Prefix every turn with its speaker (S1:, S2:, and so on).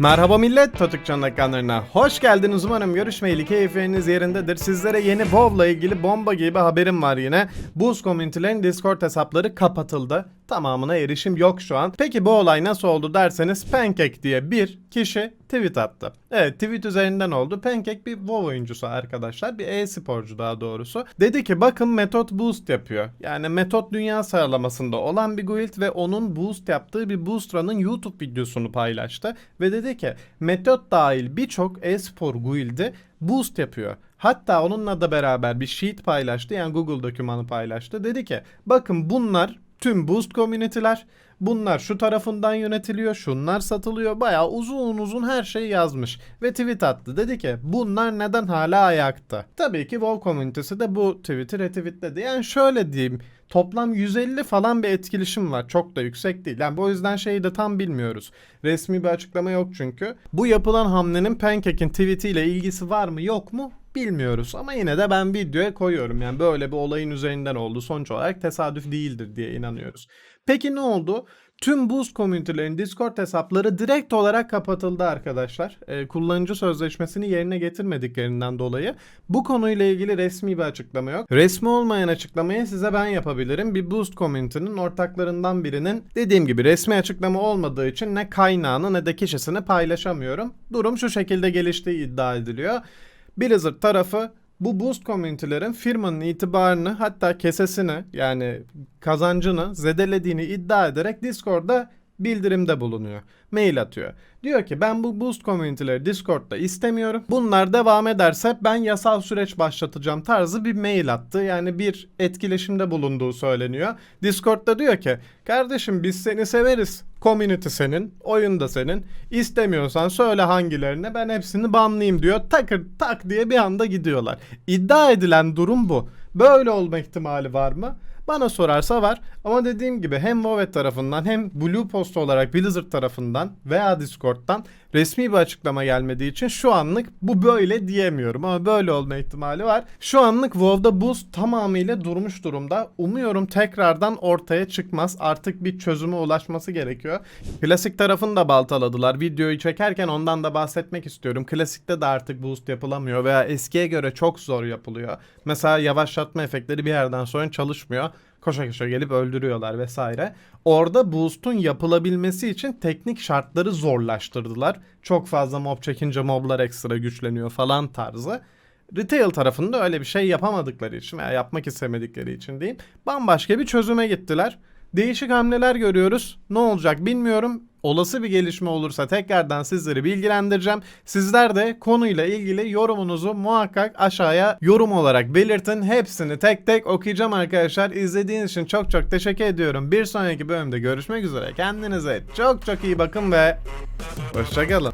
S1: Merhaba millet, Totukcan ekranlarına hoş geldiniz. Umarım görüşmeyeli keyifleriniz yerindedir. Sizlere yeni WoW'la ilgili bomba gibi haberim var yine. Boost Community'lerin Discord hesapları kapatıldı. Tamamına erişim yok şu an. Peki bu olay nasıl oldu derseniz Pancake diye bir kişi tweet attı. Evet tweet üzerinden oldu. Pancake bir WoW oyuncusu arkadaşlar. Bir e-sporcu daha doğrusu. Dedi ki bakın Metot Boost yapıyor. Yani Metot dünya sıralamasında olan bir guild ve onun boost yaptığı bir boost run'ın YouTube videosunu paylaştı. Ve dedi ki Metot dahil birçok e-spor guild'i boost yapıyor. Hatta onunla da beraber bir sheet paylaştı. Yani Google dokümanı paylaştı. Dedi ki bakın bunlar tüm boost community'ler. Bunlar şu tarafından yönetiliyor, şunlar satılıyor. Bayağı uzun uzun her şeyi yazmış. Ve tweet attı. Dedi ki bunlar neden hala ayakta? Tabii ki WoW komünitesi de bu tweet'i retweetledi. Yani şöyle diyeyim. Toplam 150 falan bir etkileşim var. Çok da yüksek değil. Yani bu yüzden şeyi de tam bilmiyoruz. Resmi bir açıklama yok çünkü. Bu yapılan hamlenin Pancake'in tweetiyle ilgisi var mı yok mu bilmiyoruz. Ama yine de ben videoya koyuyorum. Yani böyle bir olayın üzerinden oldu. Sonuç olarak tesadüf değildir diye inanıyoruz. Peki ne oldu? Tüm Boost komünitelerin Discord hesapları direkt olarak kapatıldı arkadaşlar. Ee, kullanıcı sözleşmesini yerine getirmediklerinden dolayı. Bu konuyla ilgili resmi bir açıklama yok. Resmi olmayan açıklamayı size ben yapabilirim. Bir Boost komünitenin ortaklarından birinin dediğim gibi resmi açıklama olmadığı için ne kaynağını ne de kişisini paylaşamıyorum. Durum şu şekilde geliştiği iddia ediliyor. Blizzard tarafı bu boost komünitelerin firmanın itibarını hatta kesesini yani kazancını zedelediğini iddia ederek Discord'da bildirimde bulunuyor. Mail atıyor. Diyor ki ben bu boost komüniteleri Discord'da istemiyorum. Bunlar devam ederse ben yasal süreç başlatacağım tarzı bir mail attı. Yani bir etkileşimde bulunduğu söyleniyor. Discord'da diyor ki kardeşim biz seni severiz. Community senin, oyun da senin. İstemiyorsan söyle hangilerine ben hepsini banlayayım diyor. Takır tak diye bir anda gidiyorlar. İddia edilen durum bu. Böyle olma ihtimali var mı? Bana sorarsa var. Ama dediğim gibi hem Vovet tarafından hem Blue Post olarak Blizzard tarafından veya Discord'dan resmi bir açıklama gelmediği için şu anlık bu böyle diyemiyorum ama böyle olma ihtimali var. Şu anlık WoW'da boost tamamıyla durmuş durumda. Umuyorum tekrardan ortaya çıkmaz. Artık bir çözüme ulaşması gerekiyor. Klasik tarafını da baltaladılar. Videoyu çekerken ondan da bahsetmek istiyorum. Klasikte de artık boost yapılamıyor veya eskiye göre çok zor yapılıyor. Mesela yavaşlatma efektleri bir yerden sonra çalışmıyor koşa koşa gelip öldürüyorlar vesaire. Orada boost'un yapılabilmesi için teknik şartları zorlaştırdılar. Çok fazla mob çekince moblar ekstra güçleniyor falan tarzı. Retail tarafında öyle bir şey yapamadıkları için veya yapmak istemedikleri için diyeyim. Bambaşka bir çözüme gittiler. Değişik hamleler görüyoruz. Ne olacak bilmiyorum. Olası bir gelişme olursa tekrardan sizleri bilgilendireceğim. Sizler de konuyla ilgili yorumunuzu muhakkak aşağıya yorum olarak belirtin. Hepsini tek tek okuyacağım arkadaşlar. İzlediğiniz için çok çok teşekkür ediyorum. Bir sonraki bölümde görüşmek üzere. Kendinize çok çok iyi bakın ve hoşçakalın.